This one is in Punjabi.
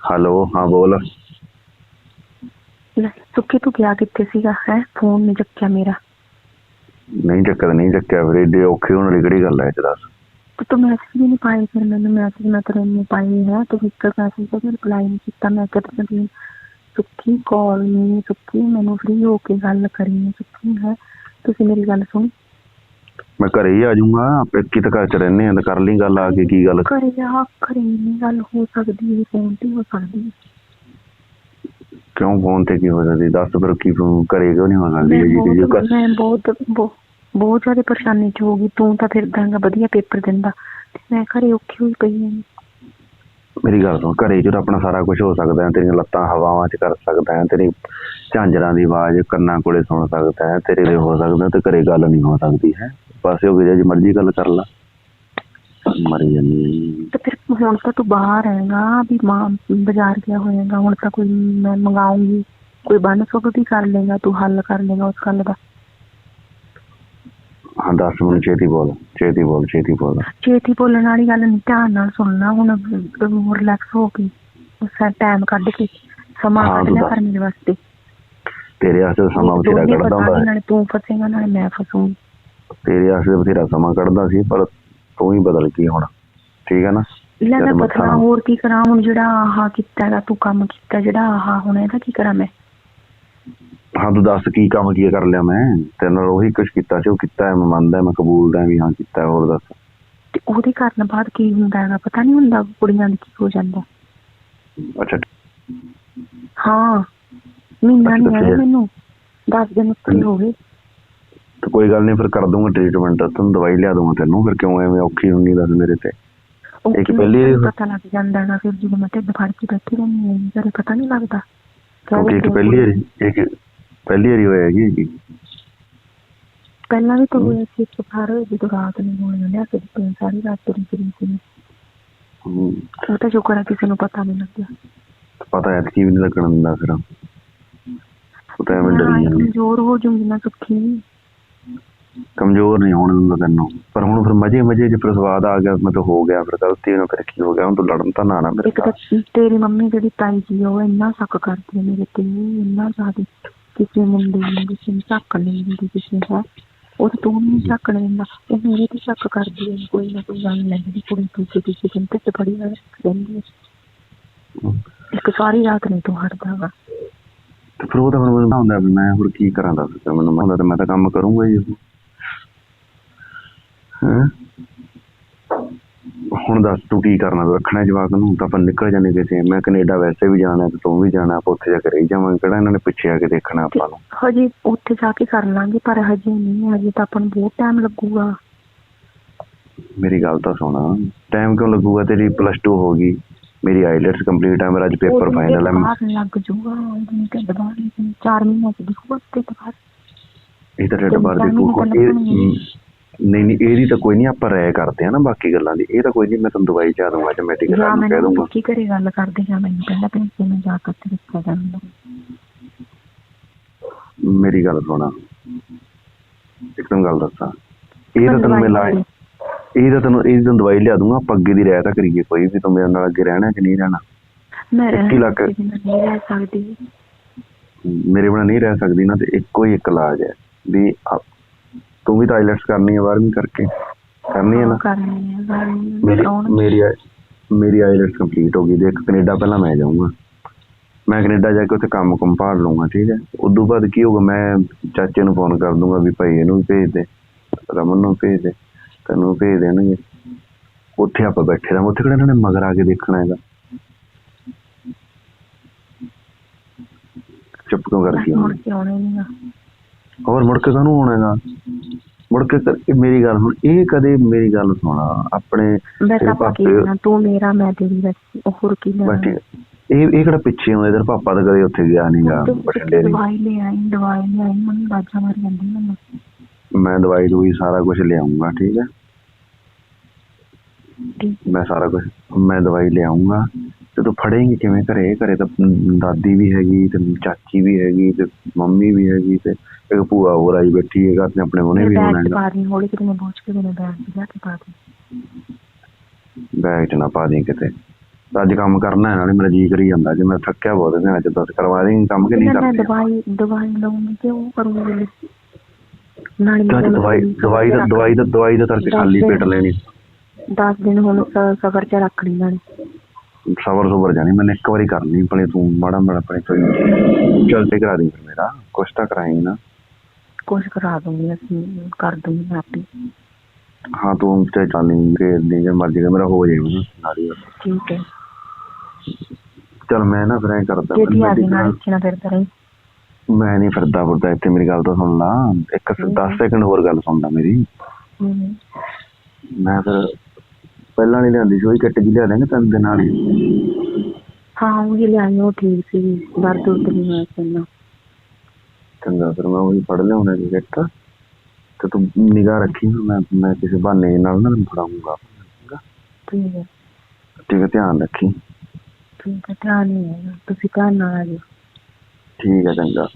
ਹੈਲੋ ਹਾਂ ਬੋਲ। ਲੈ ਸੁੱਖੀ ਤੂੰ ਗਿਆ ਕਿੱਥੇ ਸੀਗਾ? ਹੈ ਫੋਨ ਨਹੀਂ ਚੱਕਿਆ ਮੇਰਾ। ਨਹੀਂ ਚੱਕਰ ਨਹੀਂ ਚੱਕਿਆ ਫਿਰ ਏਡੇ ਔਖੇ ਹੋਣ ਵਾਲੀ ਕਿਹੜੀ ਗੱਲ ਹੈ ਇਹ 'ਚ ਦੱਸ। ਤੇ ਤੂੰ ਮੈਸੇਜ ਵੀ ਨਹੀਂ ਪਾਈ ਫਿਰ ਮੈਨੂੰ ਮੈਸੇਜ ਮੈਂ ਤੈਨੂੰ ਪਾਈ ਹੈ ਤੂੰ ਇੱਕ ਮੈਸੇਜ ਦਾ ਰਿਪਲਾਈ ਨਹੀਂ ਕੀਤਾ ਮੈਂ ਕਿਹਾ ਤੈਨੂੰ ਸੁੱਖੀ ਕਾਲ ਨਹੀਂ ਸੁੱਖੀ ਮੈਨੂੰ ਫ੍ਰੀ ਹੋ ਕੇ ਗੱਲ ਕਰੀ ਸੁੱਖੀ ਹੈ। ਤੁਸੀਂ ਮੇਰੀ ਗੱਲ ਸੁਣ। ਮੈਂ ਘਰੇ ਹੀ ਆ ਜਾਊਂਗਾ ਪੇਕੀ ਤਾਂ ਘਰ ਚ ਰਹਿੰਦੇ ਆ ਤਾਂ ਕਰ ਲਈ ਗੱਲ ਆ ਕੇ ਕੀ ਗੱਲ। ਘਰੇ ਆ ਘਰੇ ਨਹੀਂ ਗੱਲ ਹੋ ਸਕਦੀ ਹੈ ਫੋਨ ਤੇ ਹੋ ਸਕਦੀ। ਹੈ ਕਿਉਂ ਫੋਨ ਤੇ ਕੀ ਹੋ ਜਾਂਦੀ ਦੱਸ ਫਿਰ ਕੀ ਘਰੇ ਕਿਉਂ ਨਹੀਂ ਹੋ ਸਕਦੀ ਜੀ ਜੀ ਬਹੁਤ ਮੈਂ ਬਹੁਤ ਬਹੁ- ਬਹੁਤ ਜ਼ਿਆਦਾ ਪਰੇਸ਼ਾਨੀ ਚ ਹੋ ਗਈ। ਤੂੰ ਤਾਂ ਫਿਰਦਾ ਹੈਗਾ ਵਧੀਆ ਪੇਪਰ ਦਿੰਦਾ। ਮੈਂ ਘਰੇ ਔਖੀ ਹੋਈ ਪਈ ਹਾਂ। ਮੇਰੀ ਗੱਲ ਸੁਣ ਘਰੇ ਜਦੋਂ ਆਪਣਾ ਸਾਰਾ ਕੁਝ ਹੋ ਸਕਦਾ ਹੈ, ਤੇਰੀਆਂ ਲੱਤਾਂ ਹਵਾਵਾਂ 'ਚ ਕਰ ਸਕਦਾ ਹੈ, ਤੇਰੀ ਝਾਂਜਰਾਂ ਦੀ ਆਵਾਜ਼ ਕੰਨਾਂ ਕੋਲੇ ਸੁਣ ਸਕਦਾ ਹੈ, ਤੇਰੇ ਲਈ ਹੋ ਸਕਦਾ ਤੇ ਘਰੇ ਗੱਲ ਨਹੀਂ ਹੋ ਸਕਦੀ ਹੈ। ਪਾਸੇ ਹੋ ਕੇ ਜੇ ਮਰਜ਼ੀ ਗੱਲ ਕਰ ਲਾ। ਮਰੀ ਜਾਨੀ ਤੇ ਫਿਰ ਹੁਣ ਤਾਂ ਤੂੰ ਬਾਹਰ ਹੈਗਾ ਵੀ ਮਾਂ ਬਾਜ਼ਾਰ ਗਿਆ ਹੋਏਗਾ, ਹੁਣ ਤਾਂ ਕੋਈ ਮੈਂ ਮੰਗਾਉਂਗੀ, ਕੋਈ ਬੰਨ ਸੁੱਕ ਵੀ ਕਰ ਲੇਗਾ ਤੂੰ ਹੱਲ ਕਰ ਲੇਗਾ ਉਸ ਗੱਲ ਦਾ। ਹਾਂ ਦੱਸ ਮੈਨੂੰ ਛੇਤੀ ਬੋਲ ਛੇਤੀ ਬੋਲ ਛੇਤੀ ਬੋਲ। ਛੇਤੀ ਬੋਲਣ ਵਾਲੀ ਗੱਲ ਨਹੀਂ ਧਿਆਨ ਨਾਲ ਸੁਣਨਾ ਹੁਣ ਰਿਲੈਕਸ ਹੋ ਕੇ ਉਸ ਟਾਈਮ ਕੱਢ ਕੇ ਸਮਾਂ ਹਾਂ, ਕੱਢ ਤੂੰ ਲਿਆ ਦੱਸ। ਕਰ ਮੇਰੇ ਵਾਸਤੇ। ਤੇਰੇ ਵਾਸਤੇ ਤਾਂ ਸਮਾਂ ਬਥੇਰਾ ਦੋਨੇ ਕੱਢਦਾ ਹੁੰਦਾ ਨਾਲੇ ਤੂੰ ਫਸੇਗਾ ਨਾਲੇ ਮੈਂ ਫਸੂੰਗੀ ਤੇਰੇ ਵਾਸਤੇ ਬਥੇਰਾ ਸਮਾਂ ਕੱਢਦਾ ਸੀ ਪਰ ਤੂੰ ਹੀ ਬਦਲ ਕੀ ਹੁਣ। ਠੀਕ ਹੈ ਨਾ? ਲੈ ਮੈਂ ਪਤਲਾ ਹੋਰ ਕੀ ਕਰਾਂ ਹੁਣ ਜਿਹੜਾ ਆਹ ਕੀਤਾ ਹੈਗਾ ਤੂੰ ਕੰਮ ਕੀਤਾ ਜਿਹੜਾ ਆਹ ਹੁਣ ਇਹਦਾ ਕੀ ਕਰਾਂ ਮੈਂ? ਹਾਂ ਤੂੰ ਦੱਸ ਕੀ ਕੰਮ ਕੀ ਕਰ ਲਿਆ ਮੈਂ? ਤੇਰੇ ਨਾਲ ਉਹੀ ਕੁਝ ਕੀਤਾ ਸੀ ਉਹ ਕੀਤਾ ਹੈ ਮੈਂ ਮੰਨਦਾ ਮੈਂ ਕਬੂਲਦਾ ਵੀ ਹਾਂ ਕੀਤਾ ਹੋਰ ਦੱਸ। ਤੇ ਉਹਦੇ ਕਰਨ ਬਾਅਦ ਕੀ ਹੁੰਦਾ ਹੈਗਾ? ਪਤਾ ਨਹੀਂ ਹੁੰਦਾ ਕੁੜੀਆਂ ਦੀ ਕੀ ਹੋ ਜਾਂਦਾ। ਅੱਛਾ ਹਾਂ ਮਹੀਨਾ ਨਹੀਂ ਹੋਇਆ? ਮੈਨੂੰ। 10 ਦਿਨ ਉੱਤੇ ਹੋ ਗਏ। ਤੇ ਕੋਈ ਗੱਲ ਨਹੀਂ ਫਿਰ ਕਰ ਦੂੰਗਾ ਟ੍ਰੀਟਮੈਂਟ ਤੈਨੂੰ ਦਵਾਈ ਲਿਆ ਦੂੰਗਾ ਤੈਨੂੰ ਫਿਰ ਕਿਉਂ ਐਵੇਂ ਔਖੀ ਹੁੰਦੀ ਦੱਸ ਮੇਰੇ ਤੇ? ਇੱਕ ਪਹਿਲੀ- ਪਤਾ ਲੱਗ ਜਾਂਦਾ ਹੈਗਾ ਫਿਰ ਜਦੋਂ ਮੈਂ ਢਿੱਡ ਫੜ ਕੇ ਬੈਠੀ ਰਹਿੰਦੀ ਹਾਂ ਘਰੇ ਪਤਾ ਨਹੀਂ ਲੱਗਦਾ। ਕਿਉਂਕਿ ਇੱਕ ਪਹਿਲੀ ਇੱਕ ਪਹਿਲੀ ਵਾਰੀ ਹੋਇਆ ਜੀ ਇਹ। ਪਹਿਲਾਂ ਵੀ ਤਾਂ ਹੋਇਆ ਸੀ ਵਾਰ ਜਦੋਂ ਰਾਤ ਨੂੰ ਹੋਇਆ ਲਿਆ ਕੇ ਦਿੱਤੇ ਸਾਰੀ ਰਾਤ ਤੇਰੀ ਕਰੀ ਸੀ। ਹਮ, ਉਹ ਤਾਂ ਸ਼ੁਕਰ ਹੈ ਕਿਸੇ ਨੂੰ ਪਤਾ ਨਹੀਂ ਲੱਗਿਆ। ਪਤਾ ਹੈ ਕੀ ਵੀ ਨਹੀਂ ਲੱਗਣ ਦਿੰਦਾ ਫਿਰ। ਉਹ ਤਾਂ ਐਵੇਂ ਡਰੀ ਹਾਂ, ਜਾਂਦੀ। ਕਮਜ਼ੋਰ ਹੋ ਜੂੰਗੀ ਮੈਂ ਸੁੱਖੀ ਕਮਜ਼ੋਰ ਨਹੀਂ ਹੋਣ ਦਿੰਦਾ ਤੈਨੂੰ। ਪਰ ਹੁਣ ਫਿਰ ਮਜੇ ਮਜੇ ਚ ਫਿਰ ਸਵਾਦ ਆ ਗਿਆ ਮੈਂ ਤਾਂ ਹੋ ਗਿਆ ਫਿਰ ਗਲਤੀ ਨਾਲ ਫਿਰ ਕੀ ਹੋ ਗਿਆ ਹੁਣ ਤੂੰ ਲੜਨ ਤਾਂ ਨਾ ਨਾ ਮੇਰੇ ਇੱਕ ਤਾਂ ਤੇਰੀ ਮੰਮੀ ਜਿਹੜੀ ਤਾਈ ਜੀ ਉਹ ਇੰਨਾ ਸ਼ੱਕ ਕਰਦੀ ਹੈ ਮੇਰੇ ਤੇ ਇੰਨਾ ਜ਼ਿਆਦਾ। ਕਿਸੇ ਮੁੰਡੇ ਨੂੰ ਕਿਸੇ ਨੂੰ ਝੱਕ ਨਹੀਂ ਦਿੰਦੀ ਕਿਸੇ ਹੈ ਉਹ ਤਾਂ ਤੂੰ ਨਹੀਂ ਝੱਕਣ ਦਿੰਦਾ। ਉਹ ਮੇਰੇ ਤੇ ਸ਼ੱਕ ਕਰਦੀ ਹੈ ਕੋਈ ਨਾ ਕੋਈ ਗੱਲ ਲੈਂਦੀ ਕੁੜੀ ਦੂਜੇ ਦੂਜੇ ਦਿਨ ਤੇ ਬੜੀ ਰਹਿੰਦੀ ਹੈ। ਇੱਕ ਸਾਰੀ ਰਾਤ ਨਹੀਂ ਤੂੰ ਹਟਦਾ ਵਾ ਤੇ ਫਿਰ ਉਹ ਤਾਂ ਮੈਨੂੰ ਮੈਨੂੰ ਹੁੰਦਾ ਵੀ ਮੈਂ ਹੋਰ ਕੀ ਕਰਾਂ ਦੱਸ ਮੈਨੂੰ ਹੁੰਦਾ ਤੇ ਮੈਂ ਤਾਂ ਕੰਮ ਕਰੂੰਗਾ ਹੀ ਹਾਂ? ਹੁਣ ਦੱਸ ਤੂੰ ਕੀ ਕਰਨਾ? ਤੂੰ ਰੱਖਣਾ ਜਵਾਕ ਨੂੰ? ਤਾਂ ਆਪਾਂ ਨਿਕਲ ਜਾਂਦੇ ਕਿਤੇ। ਮੈਂ ਕੈਨੇਡਾ ਵੈਸੇ ਵੀ ਜਾਣਾ ਤੇ ਤੂੰ ਵੀ ਜਾਣਾ ਆਪਾਂ ਉੱਥੇ ਜਾ ਕੇ ਰਹੀ ਜਾਵਾਂਗੇ। ਕਿਹੜਾ ਇਹਨਾਂ ਨੇ ਪਿੱਛੇ ਆ ਕੇ ਦੇਖਣਾ ਆਪਾਂ ਨੂੰ? ਹਜੇ ਉੱਥੇ ਜਾ ਕੇ ਕਰ ਲਾਂਗੇ ਪਰ ਹਜੇ ਨਹੀਂ ਹਜੇ ਤਾਂ ਆਪਾਂ ਨੂੰ ਬਹੁਤ ਟਾਈਮ ਲੱਗੂਗਾ। ਮੇਰੀ ਗੱਲ ਤਾਂ ਸੁਣ। ਟਾਈਮ ਕਿਉਂ ਲੱਗੂਗਾ? ਤੇਰੀ ਪਲੱਸ 2 ਹੋ ਗਈ। ਮੇਰੀ ਆਈਲੈਟਸ ਕੰਪਲੀਟ ਹੈ ਮੇਰਾ ਅੱਜ ਪੇਪਰ ਫਾਈਨਲ ਹੈ ਬਾਹਰ ਲੱਗ ਜੂਗਾ ਉਹਨੂੰ ਤੇ ਦਬਾਅ ਨਹੀਂ ਚਾਰ ਮਹੀਨੇ ਚ ਦਿਖੂਗਾ ਤੇ ਬਾਹਰ। ਇਹ ਤਾਂ ਢਿੱਡ ਤਿੰਨ ਬਾਹਰ ਤਾਂ। ਨਹੀਂ ਨਹੀਂ ਇਹਦੀ ਤਾਂ ਕੋਈ ਨਹੀਂ ਆਪਾਂ ਰਾਇ ਕਰਦੇ ਆ ਨਾ ਬਾਕੀ ਗੱਲਾਂ ਦੀ। ਇਹ ਤਾਂ ਕੋਈ ਨਹੀਂ ਮੈਂ ਤੁਹਾਨੂੰ ਦਵਾਈ ਚਾ ਦੂੰਗਾ ਜਾਂ ਮੈਡੀਕਲ ਜਾਂ ਨੂੰ ਕਹਿ ਦੂੰਗਾ ਕੀ ਕਰੇ ਗੱਲ ਕਰਦੇ ਜਾਂ ਮੈਨੂੰ ਕਹਿੰਦਾ ਪੈਸੇ ਮੈਂ ਜਾ ਕੇ ਤੇ ਦਿੱਤਾ ਜਾਂਦਾ। ਮੇਰੀ ਗੱਲ ਸੁਣਾ। ਇੱਕਦਮ ਗੱਲ ਦੱਸਾਂ। ਇਹ ਤਾਂ ਤੈਨੂੰ ਮੈਂ ਲਾ ਇਹ ਤਾਂ ਤੈਨੂੰ ਇਹ ਤੈਨੂੰ ਦਵਾਈ ਲਿਆ ਦੂੰਗਾ ਆਪਾਂ ਅੱਗੇ ਦੀ ਰਾਇ ਤਾਂ ਕਰੀਏ ਕੋਈ ਵੀ ਤੂੰ ਮੇਰੇ ਨਾਲ ਅੱਗੇ ਰਹਿਣਾ ਕਿ ਨਹੀਂ ਰਹਿਣਾ। ਮੈਂ। ਰਹਿ ਨਹੀਂ ਰਹਿ ਸਕਦੀ। ਮੇਰੇ ਬਿਨਾਂ ਨਹੀਂ ਰਹਿ ਸਕਦੀ ਨਾ ਤੇ ਇੱਕੋ ਹੀ ਇੱਕ ਇਲਾਜ ਹੈ ਵੀ ਤੂੰ ਵੀ ਤਾਂ ਆਈਲੈਟਸ ਕਰਨੀ ਹੈ 12ਵੀਂ ਕਰਕੇ। ਕਰਨੀ ਹੈ ਨਾ? ਕਰਨੀ ਹੈ ਗੱਲ ਮੇਰੀ ਮੇਰੀ ਆਈ- ਮੇਰੀ ਆਈਲੈਟਸ ਕੰਪਲੀਟ ਹੋ ਗਈ। ਦੇਖ ਕੈਨੇਡਾ ਪਹਿਲਾਂ ਮੈਂ ਜਾਊਂਗਾ। ਮੈਂ ਕੈਨੇਡਾ ਜਾ ਕੇ ਉੱਥੇ ਕੰਮ ਕੁੰਮ ਭਾਲ ਲਊਂਗਾ ਠੀਕ ਹੈ? ਉਦੋਂ ਬਾਅਦ ਕੀ ਹੋਊਗਾ? ਮੈਂ ਚਾਚੇ ਨੂੰ ਫੋਨ ਕਰ ਦੂੰਗਾ ਵੀ ਭਾਈ ਇਹਨੂੰ ਭੇਜ ਦੇ। ਰਮਨ ਨੂੰ ਭੇਜ ਦੇ। ਤੈਨੂੰ ਭੇਜ ਦੇਣਗੇ। ਉੱਥੇ ਆਪਾਂ ਬੈਠੇ ਰਹਾਂਗੇ। ਉੱਥੇ ਕਿਹੜਾ ਇਹਨਾਂ ਨੇ ਮਗਰ ਆ ਕੇ ਦੇਖਣਾ ਹੈਗਾ? ਚੁੱਪ ਕਿਉਂ ਕਰਦੀ ਹੋਰ ਮੁੜ ਕੇ ਕਾਹਨੂੰ ਆਉਣਾ ਹੈਗਾ? ਮੁੜ ਕੇ ਮੇਰੀ ਗੱਲ ਹੁਣ ਇਹ ਕਦੇ ਮੇਰੀ ਗੱਲ ਸੁਣਾ। ਆਪਣੇ ਤੇਰੇ ਪਾਪੇ- ਤੂੰ ਮੇਰਾ ਮੈਂ ਤੇਰੀ ਬਸ ਹੋਰ ਕੀ। ਇਹ ਇਹ ਕਿਹੜਾ ਪਿੱਛੇ ਹੁੰਦਾ ਇਧਰ ਪਾਪਾ ਤਾਂ ਕਦੇ ਉੱਥੇ ਗਿਆ ਨਹੀਂਗਾ ਨਹੀਂ ਦਵਾਈ ਲੈ ਆਈ ਦਵਾਈ ਲੈ ਆਈ ਮੈਨੂੰ ਬਾਜਾ ਮਾਰੀ ਜਾਂਦੀ ਮੈਨੂੰ। ਮੈਂ ਦਵਾਈ ਦੂਈ ਸਾਰਾ ਕੁਝ ਲਿਆਉਂਗਾ ਠੀਕ ਹੈ ਮੈਂ ਸਾਰਾ ਕੁਝ ਮੈਂ ਦਵਾਈ ਲਿਆਉਂਗਾ ਤੇ ਤੂੰ ਫੜੇਂਗੀ ਕਿਵੇਂ ਘਰੇ? ਘਰੇ ਤਾਂ ਦਾਦੀ ਵੀ ਹੈਗੀ ਤੇ ਚਾਚੀ ਵੀ ਹੈਗੀ ਤੇ ਮੰਮੀ ਵੀ ਹੈਗੀ ਤੇ ਇੱਕ ਭੂਆ ਹੋਰ ਆਈ ਬੈਠੀ ਹੈਗਾ ਤੇ ਆਪਣੇ ਉਹਨੇ ਵੀ ਹੋਣਾ ਬੈਗ ਚ ਹੈਗਾ ਪਾ ਦੀ ਹੌਲੀ ਕਿਤੇ ਮੈਂ ਪਹੁੰਚ ਕੇ ਮੇਰੇ ਬੈਗ ਚ ਜਾ ਕੇ ਪਾ ਦੀ ਬੈਗ ਚ ਨਾ ਪਾ ਦੀ ਕਿਤੇ। ਅੱਜ ਕੰਮ ਕਰਨਾ ਹੈ ਨਾਲੇ ਮੇਰਾ ਜੀ ਕਰੀ ਜਾਂਦਾ ਜੇ ਮੈਂ ਥੱਕਿਆ ਬਹੁਤ ਹੈ ਅੱਜ ਦੱਸ ਕਰਵਾ ਦੇਂਗੇ ਕੰਮ ਕਿ ਨਹੀਂ ਮੈਂ ਕਰਦੇ? ਦਵਾਈ ਦਵਾਈ ਲਵਾਂਗੀ ਤੇ ਉਹ ਕਰੂੰਗੀ ਨਾਲੇ ਦਵਾਈ ਦਵਾਈ ਦਾ ਦਵਾਈ ਦਾ ਦਵਾਈ ਦਾ ਤੜਕੇ ਖਾਲੀ ਪੇਟ ਲੈਣੀ। 10 ਦਿਨ ਹੁਣ ਸ- ਸਬਰ ਚ ਰੱਖ ਲਈ ਨਾਲੇ। ਸਬਰ ਸੁਬਰ ਜਾਣੀ ਮੈंने ਇੱਕ ਵਾਰੀ ਕਰਨੀ ਭਲੇ ਤੂੰ ਮਾੜਾ ਮਾੜਾ ਚੱਲ ਤੇ ਕਰਾ ਦੇ ਫਿਰ ਮੇਰਾ ਕੁਛ ਤਾਂ ਕਰਾਏਂਗੀ ਨਾ। ਕੁਛ ਕਰਾ ਦੂੰਗੀ ਅਸੀਂ ਕਰ ਦੂੰਗੀ ਮੈਂ ਆਪੇ ਹਾਂ ਤੂੰ ਤੇ ਚੱਲ ਕਿ ਨਹੀਂ ਜੇ ਮਰਜ਼ੀ ਮੇਰਾ ਹੋ ਜਾਏ ਮੈਨੂੰ ਨਾਲੀ। ਠੀਕ ਹੈ। ਚੱਲ ਮੈਂ ਨਾ ਫਿਰ ਐਂ ਕਰਦਾ ਕਿਹਦੀ ਆ ਗਈ ਮੈਂ ਨਾਲ ਇੱਥੇ ਨਾ ਫਿਰਦਾ ਰਹੀ। ਮੈਂ ਨਹੀਂ ਫਿਰਦਾ ਫਿਰਦਾ ਇੱਥੇ ਮੇਰੀ ਗੱਲ ਤਾਂ ਸੁਣ ਲਾ। ਇੱਕ 10 ਸੈਕਿੰਡ ਹੋਰ ਗੱਲ ਸੁਣਦਾ ਮੇਰੀ। ਮੈਂ ਫਿਰ ਪਹਿਲਾਂ ਨਹੀਂ ਲਿਆਂਦੀ ਸੀ ਉਹੀ ਕੱਟ ਕੇ ਲਿਆ ਦੇਂਗੇ ਤਿੰਨ ਦਿਨ ਨਾਲ ਹੀ ਉਹ ਹੀ ਲਿਆਈ ਉਹ ਠੀਕ ਸੀ ਦਰਦ ਉਰਦ ਨਹੀਂ ਹੋਇਆ ਇੰਨਾ। ਚੰਗਾ ਫਿਰ ਮੈਂ ਉਹੀ ਫੜ ਲਿਆਉਣਾ ਜੀ ਕਿੱਟ। ਤੇ ਤੂੰ ਨਿਗਾਹ ਰੱਖੀ ਮੈਂ ਮੈਂ ਕਿਸੇ ਬਹਾਨੇ ਨਾਲ ਨਾ ਫੜਾਉਂਗਾ। ਠੀਕ ਹੈ। ਠੀਕ ਹੈ ਧਿਆਨ ਰੱਖੀ। ਠੀਕ ਹੈ ਧਿਆਨ ਹੈ ਤੁਸੀਂ ਧਿਆਨ ਨਾਲ ਆ ਜਾਓ। ਠੀਕ ਹੈ ਚੰਗਾ।